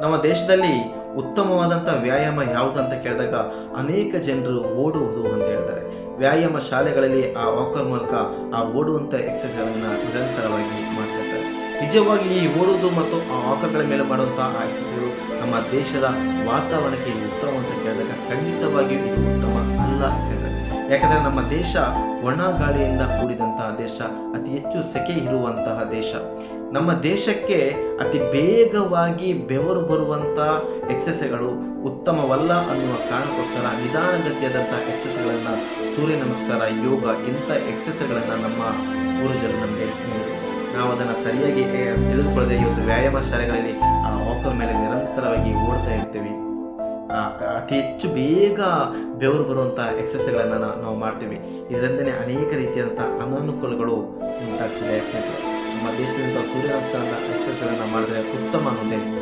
ನಮ್ಮ ದೇಶದಲ್ಲಿ ಉತ್ತಮವಾದಂಥ ವ್ಯಾಯಾಮ ಯಾವುದು ಅಂತ ಕೇಳಿದಾಗ ಅನೇಕ ಜನರು ಓಡುವುದು ಅಂತ ಹೇಳ್ತಾರೆ. ವ್ಯಾಯಾಮ ಶಾಲೆಗಳಲ್ಲಿ ಆ ವಾಕರ್ ಮೂಲಕ ಆ ಓಡುವಂಥ ಎಕ್ಸಸೈಸ್ಗಳನ್ನು ನಿರಂತರವಾಗಿ ಮಾಡ್ತಿರ್ತಾರೆ. ನಿಜವಾಗಿ ಈ ಓಡುವುದು ಮತ್ತು ಆ ವಾಕರ್ಗಳ ಮೇಲೆ ಮಾಡುವಂಥ ಆ ಎಕ್ಸಸೈಸ್ಗಳು ನಮ್ಮ ದೇಶದ ವಾತಾವರಣಕ್ಕೆ ಉತ್ತಮ ಅಂತ ಕೇಳಿದಾಗ ಖಂಡಿತವಾಗಿಯೂ ಇದು ಉತ್ತಮ ಅಲ್ಲ ಯಾಕಂದರೆ ನಮ್ಮ ದೇಶ ಒಣ ಗಾಳಿಯಿಂದ ಕೂಡಿದಂತಹ ದೇಶ, ಅತಿ ಹೆಚ್ಚು ಸೆಕೆ ಇರುವಂತಹ ದೇಶ. ನಮ್ಮ ದೇಶಕ್ಕೆ ಅತಿ ಬೇಗವಾಗಿ ಬೆವರು ಬರುವಂಥ ಎಕ್ಸಸೈಸ್ಗಳು ಉತ್ತಮವಲ್ಲ ಅನ್ನುವ ಕಾರಣಕ್ಕೋಸ್ಕರ ನಿಧಾನಗತಿಯಾದಂಥ ಎಕ್ಸಸೈಸ್ಗಳನ್ನು ಸೂರ್ಯ ನಮಸ್ಕಾರ, ಯೋಗ ಇಂಥ ಎಕ್ಸಸೈಸ್ಗಳನ್ನು ನಮ್ಮ ಪೂರ್ವಜರು ನಮಗೆ ನಾವು ಅದನ್ನು ಸರಿಯಾಗಿ ತಿಳಿದುಕೊಳ್ಳದೆ ಇವತ್ತು ವ್ಯಾಯಾಮ ಶಾಲೆಗಳಲ್ಲಿ ಅತಿ ಹೆಚ್ಚು ಬೇಗ ಬೆವರು ಬರುವಂಥ ಎಕ್ಸಸೈಸ್ಗಳನ್ನು ನಾವು ಮಾಡ್ತೀವಿ. ಇದರಿಂದನೇ ಅನೇಕ ರೀತಿಯಾದಂಥ ಅನಾನುಕೂಲಗಳು ಉಂಟಾಗ್ತಿದೆ. ಸ್ನೇಹಿತರೆ, ನಮ್ಮ ದೇಶದಿಂದ ಸೂರ್ಯ ನಮಸ್ಕಾರದ ಎಕ್ಸಸೈಸ್ಗಳನ್ನು ಮಾಡಿದ್ರೆ ಉತ್ತಮ ಅನ್ನೋದೇ